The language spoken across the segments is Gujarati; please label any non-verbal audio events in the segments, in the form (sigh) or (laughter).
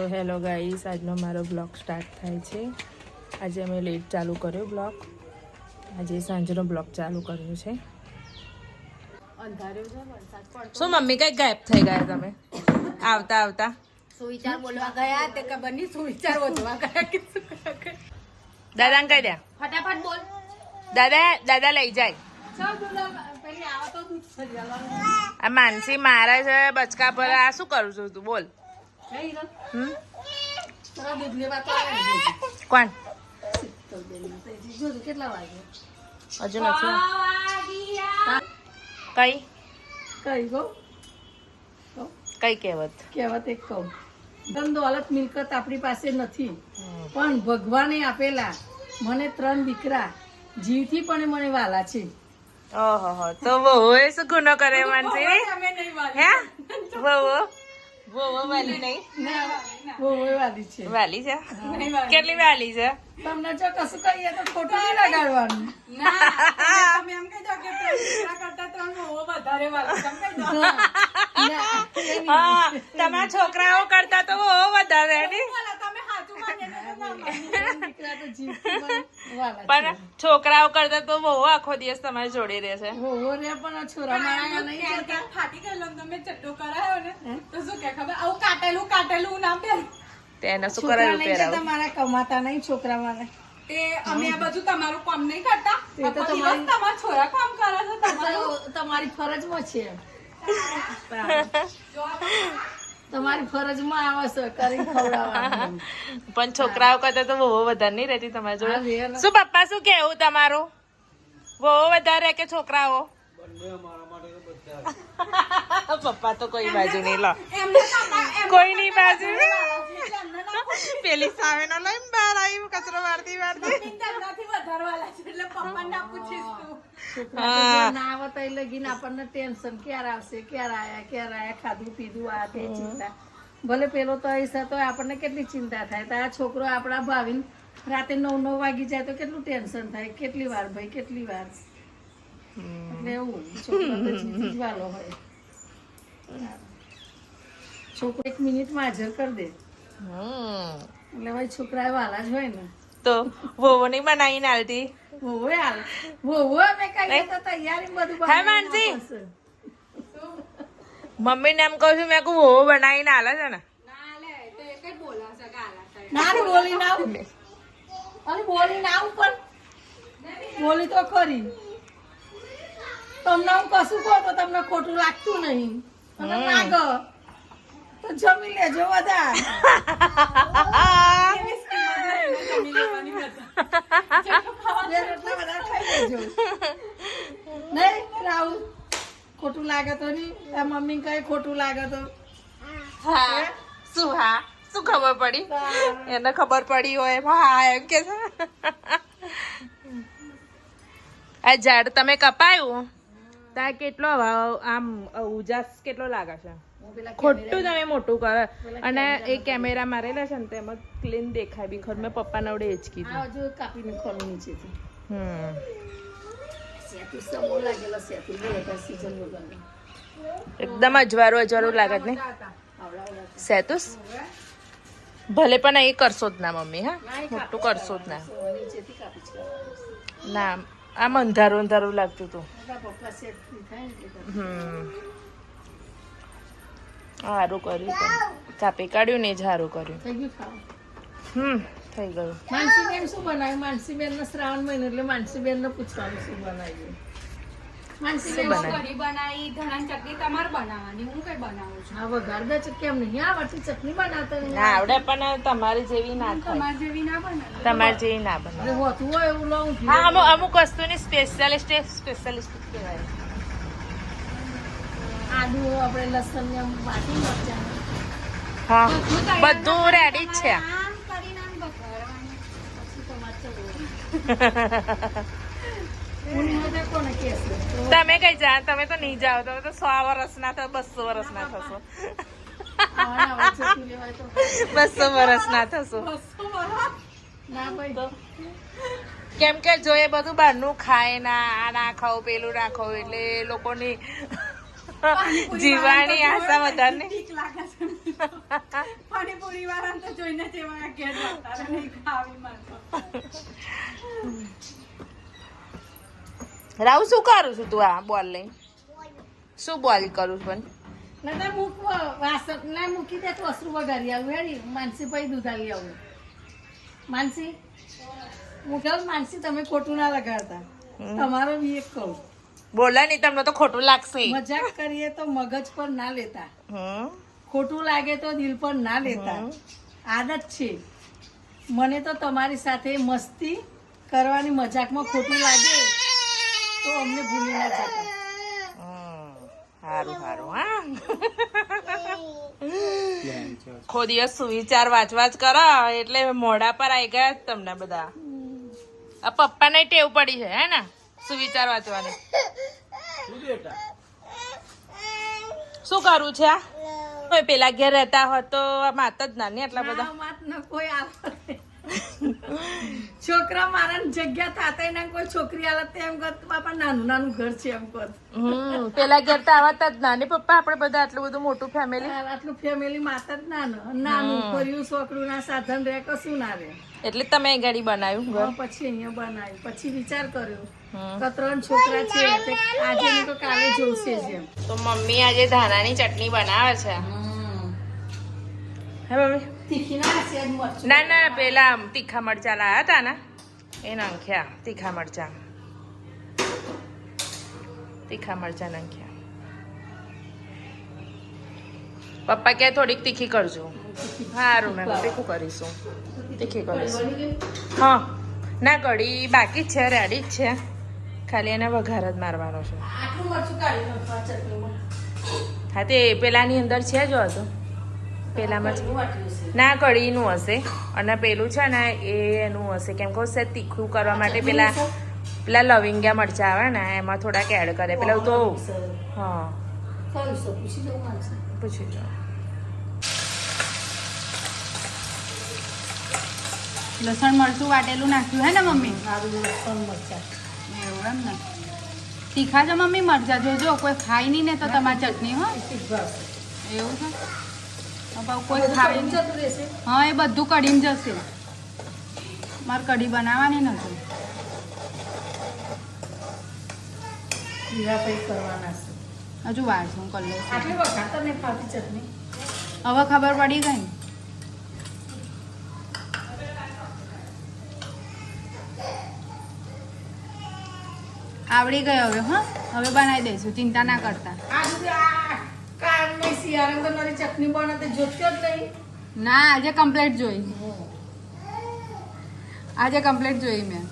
તો હેલો ગાઈસ આજનો મારો બ્લોગ સ્ટાર્ટ થાય છે. આજે અમે લેટ ચાલુ કર્યો બ્લોગ. આજે સાંજનો બ્લોગ ચાલુ કર્યો છે. શું મમ્મી કઈ ગાયબ થઈ ગયા તમે? આવતા આવતા. સુવિચાર બોલવા ગયા તે ખબર નહીં સુવિચાર ઓધવા ગયા કે શું દાદાને કહી દે. ફટાફટ બોલ. દાદા દાદા લઈ જાય. આ માનસી મારા છે બચકા પર આ શું કરું છું તું? બોલ. કોણ? હજી નથી. કઈ? કઈ ગો કઈ કહેવત? કહેવત એક કહું. ધન દોલત મિલકત આપણી પાસે નથી. પણ ભગવાને આપેલા મને ત્રણ દીકરા જીવથી પણ મને વાલા છે. ઓહો તો બહુ શું ગુનો કરે માનસી? હે? બહુ બહુ વાલી નહીં. બહુ વાલી છે. વાલી છે? કેટલી વાલી છે? તમને જો કશું કહીએ તો ખોટું નહીં લગાડવાનું. ના, એ નહીં. હા. તમારા છોકરાઓ કરતા તો બહુ વધારે તો. પણ છોકરાઓ કરતા તો બહુ આખો દિવસ તમારી જોડે રહે છે પણ છોરા માયા નહીં જતા. ફાટી ગયેલો તમે ચડ્ડો કરાયો ને તો શું કે ખબર? આવું કાટેલું કાટેલું ના પહેર. તેને શું છોકરા કરાયું પહેરાવું? મારા કમાતા નહીં છોકરા મારા તે અમે આ બધું તમારું કામ નહીં કરતા. તે તો તમારી- તમારા છોરા કામ કરે છે તમારી. તમારી ફરજમાં છે. (laughs) તમારી ફરજમાં આવે છે કરી ખવડાવવાનું. (laughs) પણ છોકરાઓ કરતા તો બહુ વધારે નહીં રહેતી તમારી જોડે. શું પપ્પા શું કેવું તમારું? બહુ વધારે કે છોકરાઓ? (laughs) પપ્પા તો કોઈ બાજુ નહીં લો. કોઈ ની બાજુ (laughs) પેલી સામે નો લઈને બહાર આવી કચરો વાળતી વાળતી. વધારવાલા છે એટલે પપ્પા ના પૂછીશ તું. ના આવતા તો એ લગીને આપણને ટેન્શન ક્યારે આવશે ક્યારે આયા ક્યારે આયા ખાધું પીધું આ તે ચિંતા. ભલે પેલો તો હશે તો આપણને કેટલી ચિંતા થાય? તો આ છોકરો આપણા ભાવીને રાતે નવ નવ વાગી જાય તો કેટલું ટેન્શન થાય? કેટલી વાર ભાઈ કેટલી વાર? એટલે એવું છોકરો હોય. છોકરો એક મિનિટમાં હાજર કરી દે. એટલે ભાઈ છોકરા વાલા જ હોય ને. તો વોવો નહીં બનાવીને આલતી? હોવે હાલ હોવે અમે કહીએ તો તૈયારી બધું હા, માનસી. મમ્મી ને એમ કહું છું મેં કહું વોવો બનાવીને આલે છે ને. બોલી ના આવું. બોલી ના તો ખરી. તમને હું કશું કહું તો તમને ખોટું લાગતું નહીં. અને તો જમી લેજો બધા (laughs) જમી લેવાની બધા બે રોટલા બધા ખાઈ લેજો નહીં રાહુલ ખોટું લાગે તો નહીં. તાર મમ્મી કઈ ખોટું લાગે તો. હા. શું હા? શું ખબર પડી? એને ખબર પડી હોય હા એમ કે છે. આ ઝાડ તમે કપાયું? ત્યાં કેટલો આમ ઉજાસ કેટલો લાગે છે? ખોટું તમે મોટું કરે. અને એ કેમેરા મારેલા છે ને તેમાં ક્લીન દેખાય બી ખર. મેં પપ્પા નવડે જ કીધું. આ જો કાપીને ખોલું નીચે હમ. સેતુ સમો લાગેલો સેતુ બોલે સીઝન વગરનો એકદમ અજવાળું અજવાળું લાગે ને નહીં. સેતુસ ભલે પણ એ કરશો જ ના મમ્મી હા? મોટું કરશો જ ના. ના આમ અંધારું અંધારું લાગતું હતું. હમ. સારું કર્યું ચાપે કાઢ્યું ને જ સારું કર્યું. થઈ ગયું હમ થઈ ગયું. માનસીબેન શું બનાવ્યું? માનસીબેન નો શ્રાવણ મહિનો એટલે માનસીબેન ને પૂછવાનું શું બનાવ્યું? માનસીબેન કઢી બનાવી ધણાની ચટણી તમારે બનાવવાની હું કઈ બનાવું છું? હા વઘાર બે છે કેમ નહીં? આવડતી ચટણી બનાવતા નહીં. આવડે પણ તમારી જેવી ના તમારી જેવી ના બનાવે. તમારી જેવી ના બને અરે હોતું હોય એવું લઉં હા અમુક અમુક વસ્તુની સ્પેશિયાલિસ્ટ સ્પેશિયાલિસ્ટ કહેવાય. આદુ આપણે લસણ ને વાટી મરચાં. હા બધું રેડી જ છે. (laughs) તમે કઈ જા તમે તો નહીં જાઓ તમે તો સો વર્ષના થો બસો થશો. આવે ચટણી લેવાય બસો. વર્ષના થશો. ના થશો કેમ કે જો એ બધું બહારનું ખાય ના આ ના ખાવ પેલું ના ખાવ એટલે લોકોની જીવાણી આશા વધારે ઠીક લાગે છે પાણીપુરી વાળાને તો જોઈને જેવા ઘેર નહીં ખાવી મારતો રાહુ શું કરું છું તું આ બોલ લઈ. શું બોલ કરું છું પણ? ના તો મૂક વાસણ ના મૂકી દે તો અસરું વગાડી આવું હેડી. માનસી પછી દૂધ આવી આવું. માનસી? મૂકે માનસી તમે ખોટું ના લગાડતા. તમારો બી એક કહું. બોલા નહીં તમને તો ખોટું લાગશે. મજાક કરીએ તો મગજ પર ના લેતા. ખોટું લાગે તો દિલ પર ના લેતા. આદત છે. મને તો તમારી સાથે મસ્તી કરવાની મજાકમાં ખોટું લાગે તો અમને ભૂલી ના જતા. હમ. સારું સારું હા. ખો દિવસ સુવિચાર વાંચ વાંચ કરો એટલે મોઢા પર આવી ગયા જ તમને બધા. આ પપ્પાને ટેવ પડી છે હે ને? સુવિચાર વાંચવાની શું કરવું છે આ? કોઈ પેલા ઘેર રહેતા હોત તો આ માત જ નાની એટલા બધા. કોઈ આવે છોકરા મારા જગ્યા થાતા ના કોઈ છોકરી આલે તો એમ કરત બાપા નાનું નાનું ઘર છે એમ કરત હમ પેલા ઘર તો આવા જ નાની પપ્પા આપણે બધા આટલું બધું મોટું ફેમિલી આટલું ફેમિલી માતા જ નાનું નાનું કર્યું છોકરું ના સાધન રે કશું ના રે. એટલે તમે ગાડી બનાવ્યું ઘર? પછી અહીંયા બનાવ્યું. પછી વિચાર કર્યો. કે ત્રણ છોકરા છે આજે તો કાલે જોશે છે તો મમ્મી આજે ધાણાની ચટણી બનાવે છે. હે મમ્મી? તીખી ના ના પેલા તીખા મરચા લાયા હતા ને. એ નાખ્યા તીખા મરચા. તીખા મરચા નાખ્યા પપ્પા કે થોડીક તીખી કરજો. સારું મેં તીખું કરીશું. તીખી કરીશું. હા. ના કઢી બાકી જ છે રેડી જ છે. ખાલી એને વઘાર જ મારવાનો છે. હા તે પેલાની અંદર છે જો હતું પેલામાં જ. કઢીનું વાટ્યું છે ના કઢીનું હશે. અને પેલું છે ને એ એનું હશે. કેમ કે સેજ તીખું કરવા માટે પેલા પેલા લવિંગા મરચા આવે ને એમાં થોડાક એડ કરે. પેલા તો હા. પૂછી લો લસણ મરચું વાટેલું નાખ્યું હે ને મમ્મી? લસણ મરચાં. એવું એમ ને. તીખા છે મમ્મી? મરચા જોજો. કોઈ ખાય નહીં ને તો તમારી ચટણી હો. એવું છે? કોઈ ખાય જતું રહેશે? હા એ બધું કઢીમાં જશે. મારે કઢી બનાવવાની નથી. હજુ વાર છે. હું ચટણી? હવે ખબર પડી ગઈ. ને. આવડી ગયો હવે હા? હવે બનાવી દઈશું ચિંતા ના કરતા. શિયાળામાં તો મારી ચટણી પણ જોતો જ નહીં. ના આજે કમ્પ્લેટ જોઈ. આજે કમ્પ્લેટ જોઈ મેં.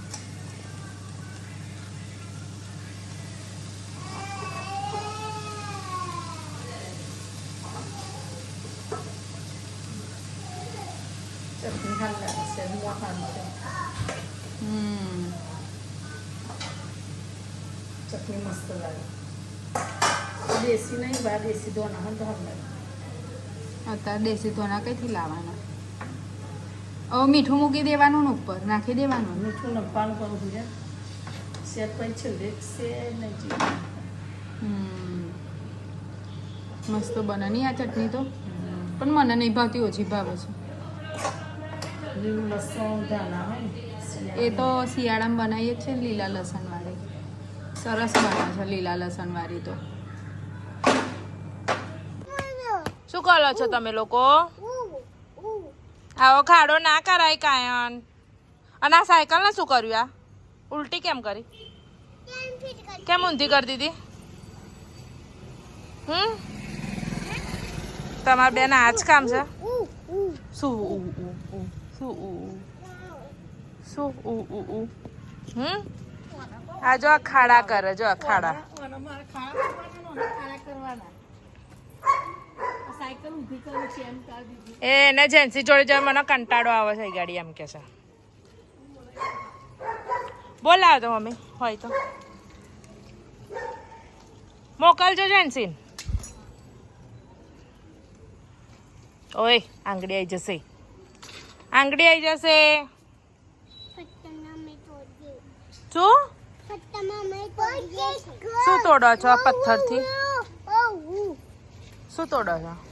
ચટણી મસ્ત લાગે. દેશી નહીં બા દેશી ધોના અત્યારે દેશી ધોના કઈથી લાવવાના? હવે મીઠું મૂકી દેવાનું ને ઉપર નાખી દેવાનું. મીઠું નપાનું કરું છું. શેર પછી છેલ્લે શેર નહીં. મસ્ત બને નહીં આ ચટણી તો? પણ મને નહીં ભાવતી ઓછી ભાવે છે. એ તો શિયાળામાં બનાવીએ છે લીલા લસણવાળી. સરસ બને છે લીલા લસણવાળી તો. કરો છો તમે લોકો? આવો ખાડો ના કરાય કાયન અને આ સાયકલ ને શું કર્યું આ? ઉલટી કેમ કરી? કેમ ઊંધી કરી દીધી? હમ? તમારા બેન આ જ કામ છે? શું શું શું ઉ ઉ ઉ? હમ? આ જો ખાડા કરે, જો ખાડા. ખાડા કરવાના ને ખાડા કરવાના આ સાયકલ ઊભી કરું છે એમ કાઢ દીધી એ એને જેન્સી જોડે જવા મને કંટાળો આવે છે ગાડી એમ કે છે. બોલાવો તો મમ્મી હોય તો. મોકલજો જેન્સી ઓય આંગળી આવી જશે. આંગળી આવી જશે. શું? શું તોડો છો આ પથ્થરથી? શું તોડો છો?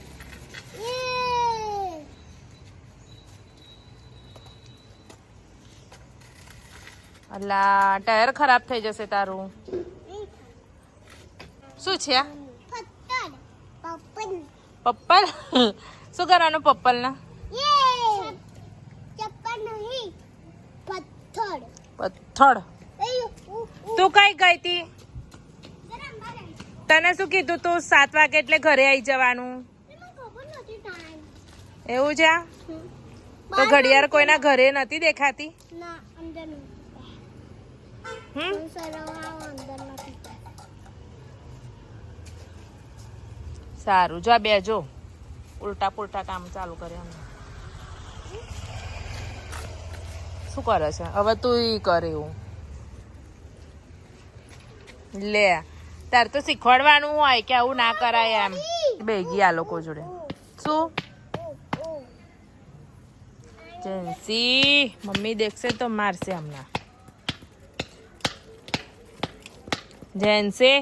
અલા ટાયર ખરાબ થઈ જશે તારું. શું છે પપ્પલ? શું કરવાનું પપ્પલના? પથ્થર. તું કઈ ગઈ તી? તને શું કીધું તું? સાત વાગે એટલે ઘરે આવી જવાનું. એવું છે તો ઘડિયાળ કોઈના ઘરે નથી દેખાતી? હમ સારું જો બે જો. ઉલટા પુલટા કામ ચાલુ કરે શું કરે છે? હવે તું ઈ કરે એવું. લે. તાર તો શીખવાડવાનું હોય કે આવું ના કરાય એમ. બે આ લોકો જોડે. શું? જેન્સી મમ્મી દેખશે તો મારશે હમણાં. જેન્સી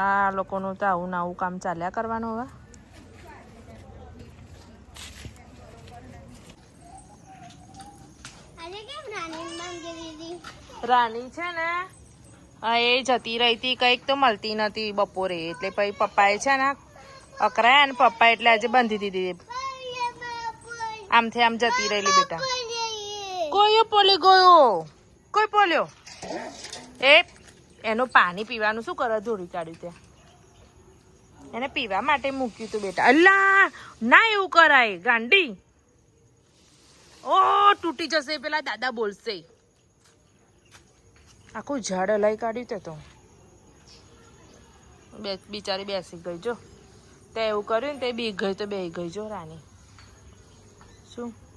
આ લોકોનું તો આવું આવું કામ ચાલ્યા કરવાનું હવે. રાણી છે ને એ જતી રહી હતી કંઈક તો મળતી નથી બપોરે. એટલે પછી પપ્પાએ છે ને અકરાયા ને પપ્પા એટલે આજે બાંધી દીધી. આમથી આમ જતી રહેલી બેટા. કોઈ પોલી ગયો? કોઈ પોલ્યો? એ એનું પાણી પીવાનું શું કરે ધોળી કાઢ્યું તે? એને પીવા માટે મૂક્યું તું બેટા. અલ્લા ના એવું કરાય ગાંડી. ઓ તૂટી જશે પેલા દાદા બોલશે. આખું ઝાડ હલાઈ કાઢ્યું તે તો. બે બિચારી બેસી ગઈ જો. તે એવું કર્યું ને તે બી ગઈ તો બે ગઈ જો રાની. શું